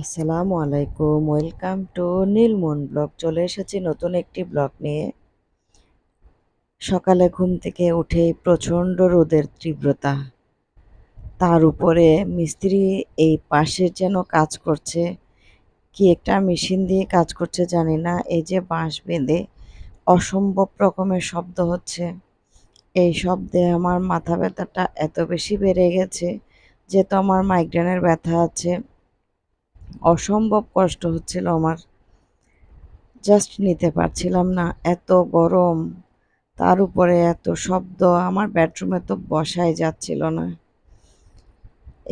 আসসালামু আলাইকুম, welcome to Nilmon blog. চলে এসেছি নতুন একটি ব্লগ নিয়ে। সকালে ঘুম থেকে উঠে প্রচণ্ড রোদের তীব্রতা। তার উপরে মিস্ত্রি এই পাশে যেন কাজ করছে। কি একটা মেশিন দিয়ে কাজ করছে জানি না। এই যে বাঁশ বেঁধে অসম্ভব রকমের শব্দ হচ্ছে। এই শব্দে আমার মাথা ব্যথাটা এত বেশি বেড়ে গেছে যেহেতু আমার মাইগ্রেনের ব্যথা আছে। অসম্ভব কষ্ট হচ্ছিল আমার। জাস্ট নিতে পারছিলাম না, এত গরম, তার উপরে এত শব্দ, আমার বেডরুমে তো বসাই যাচ্ছিল না।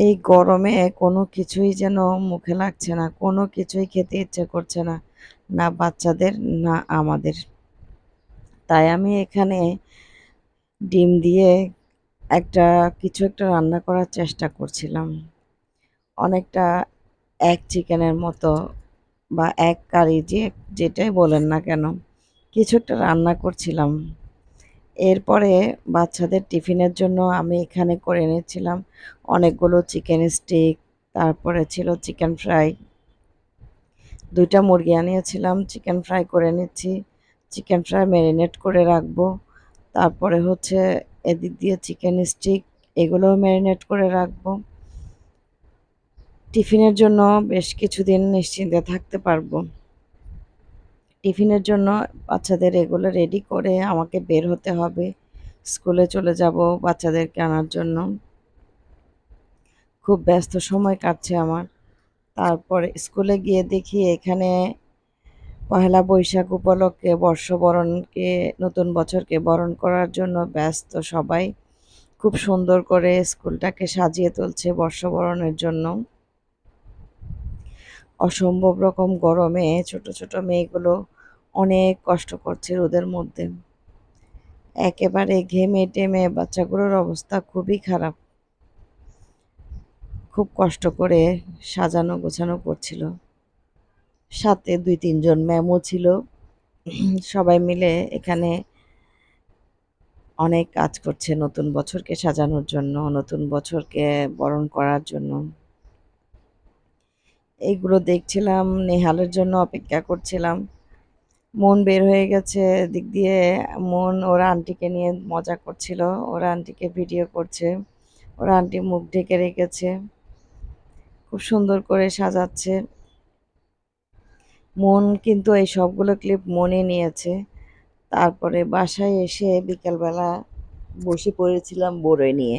এই গরমে কোনো কিছুই যেন মুখে লাগছে না, কোনো কিছুই খেতে ইচ্ছে করছে না না বাচ্চাদের, না আমাদের। তাই আমি এখানে ডিম দিয়ে একটা, কিছু একটা রান্না করার চেষ্টা করছিলাম। অনেকটা এক চিকেনের মতো বা এক কারি যে, যেটাই বলেন না কেন, কিছু একটা রান্না করছিলাম। এরপরে বাচ্চাদের টিফিনের জন্য আমি এখানে করে নিচ্ছিলাম অনেকগুলো চিকেন স্টিক, তারপরে ছিল চিকেন ফ্রাই। দুইটা মুরগি আনিয়েছিলাম, চিকেন ফ্রাই করে নিচ্ছি, চিকেন ফ্রাই ম্যারিনেট করে রাখব। তারপরে হচ্ছে এদিক দিয়ে চিকেন স্টিক, এগুলোও ম্যারিনেট করে রাখব। টিফিনের জন্য বেশ কিছুদিন নিশ্চিন্তে থাকতে পারব। টিফিনের জন্য বাচ্চাদের এগুলো রেডি করে আমাকে বের হতে হবে। স্কুলে চলে যাব বাচ্চাদেরকে আনার জন্য। খুব ব্যস্ত সময় কাটছে আমার। তারপরে স্কুলে গিয়ে দেখি এখানে পহেলা বৈশাখ উপলক্ষে বর্ষবরণকে, নতুন বছরকে বরণ করার জন্য ব্যস্ত সবাই। খুব সুন্দর করে স্কুলটাকে সাজিয়ে তুলছে বর্ষবরণের জন্য। অসম্ভব রকম গরমে ছোট ছোট মেয়েগুলো অনেক কষ্ট করছে রোদের মধ্যে। একেবারে ঘেমে টেমে বাচ্চাগুলোর অবস্থা খুবই খারাপ। খুব কষ্ট করে সাজানো গোছানো করছিল। সাথে দুই তিনজন ম্যামও ছিল। সবাই মিলে এখানে অনেক কাজ করছে নতুন বছরকে সাজানোর জন্য, নতুন বছরকে বরণ করার জন্য। এইগুলো দেখছিলাম, নেহালের জন্য অপেক্ষা করছিলাম। মন বের হয়ে গেছে দিক দিয়ে। মন ওর আন্টিকে নিয়ে মজা করছিল, ওর আন্টিকে ভিডিও করছে, ওর আন্টি মুখ ঢেকে রেখেছে, খুব সুন্দর করে সাজাচ্ছে। মন কিন্তু এই সবগুলো ক্লিপ মনে নিয়েছে। তারপরে বাসায় এসে বিকেলবেলা বসে পড়েছিলাম বোরে নিয়ে।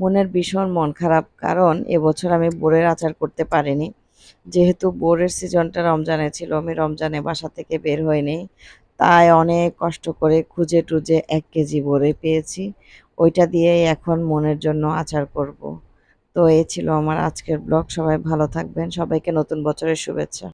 মনের ভীষণ মন খারাপ, কারণ এবছর আমি বোরের আচার করতে পারিনি। যেহেতু বোরের সিজনটা রমজানে ছিল, আমি রমজানে বাসা থেকে বের হইনি তাই অনেক কষ্ট করে খুঁজে টুজে এক কেজি বোরে পেয়েছি। ওইটা দিয়েই এখন মনের জন্য আচার করব। তো এই ছিল আমার আজকের ব্লগ সবাই ভালো থাকবেন। সবাইকে নতুন বছরের শুভেচ্ছা।